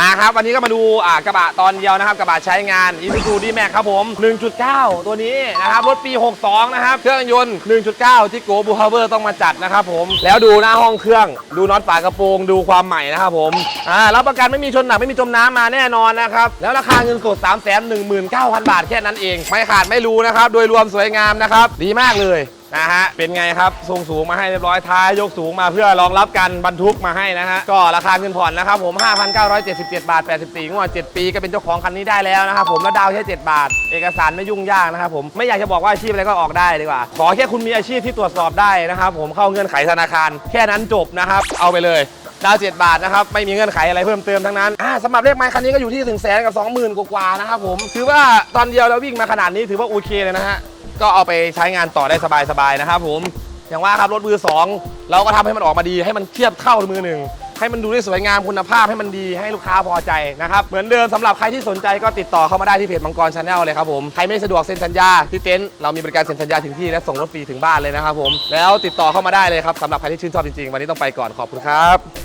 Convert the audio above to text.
มาครับ วันนี้ก็มาดูอ่ากระบะตอนเดียวนะครับ กระบะใช้งาน i s u z u D-Max ครับผม 1.9 ตัวนี้นะครับ รถปี 62 นะครับ เครื่องยนต์ 1.9 ที่โกบูฮาเวอร์ต้องมาจัดนะครับผม แล้วดูหน้าห้องเครื่อง ดูน็อตฝากระโปรง ดูความใหม่นะครับผม อ่า รับประกันไม่มีชนหนัก ไม่มีจมน้ำมาแน่นอนนะครับ แล้วราคาเงินสด 3 1 9 0 0 0 บาทแค่นั้นเอง ไม่ขาดไม่รู้นะครับ โดยรวมสวยงามนะครับ ดีมากเลย นะฮะ เป็นไงครับ ทรงสูงมาให้เรียบร้อย ท้ายยกสูงมาเพื่อรองรับการบรรทุกมาให้นะฮะ ก็ราคาเงินผ่อนนะครับผม 5,977 บาท 84งวด7 ปีก็เป็นเจ้าของคันนี้ได้แล้วนะครับผม แล้วดาวแค่ 7 บาท เอกสารไม่ยุ่งยากนะครับผม ไม่อยากจะบอกว่าอาชีพอะไรก็ออกได้ดีกว่า ขอแค่คุณมีอาชีพที่ตรวจสอบได้นะครับผม เข้าเงื่อนไขธนาคาร แค่นั้นจบนะครับ เอาไปเลยดาวน์7บาทนะครับ ไม่มีเงื่อนไขอะไรเพิ่มเติมทั้งนั้นอ่าสำหรับเลขไม้คันนี้ก็อยู่ที่ถึงแสนกับ 20,000 กว่าๆนะครับผม ถือว่าตอนเดียวเราวิ่งมาขนาดนี้ถือว่าโอเคเลยนะฮะ ก็เอาไปใช้งานต่อได้สบายๆนะครับผมอย่างว่าครับรถมือสองเราก็ทำให้มันออกมาดีให้มันเทียบเท่ามือหนึ่งให้มันดูได้สวยงามคุณภาพให้มันดีให้ลูกค้าพอใจนะครับเหมือนเดิมสำหรับใครที่สนใจก็ติดต่อเข้ามาได้ที่เพจมังกรชาแนลเลยครับผมใครไม่สะดวกเซ็นสัญญาที่เต็นท์เรามีบริการเซ็นสัญญาถึงที่และส่งรถฟรีถึงบ้านเลยนะครับผมแล้วติดต่อเข้ามาได้เลยครับสำหรับใครที่ชื่นชอบจริงๆวันนี้ต้องไปก่อนขอบคุณครับ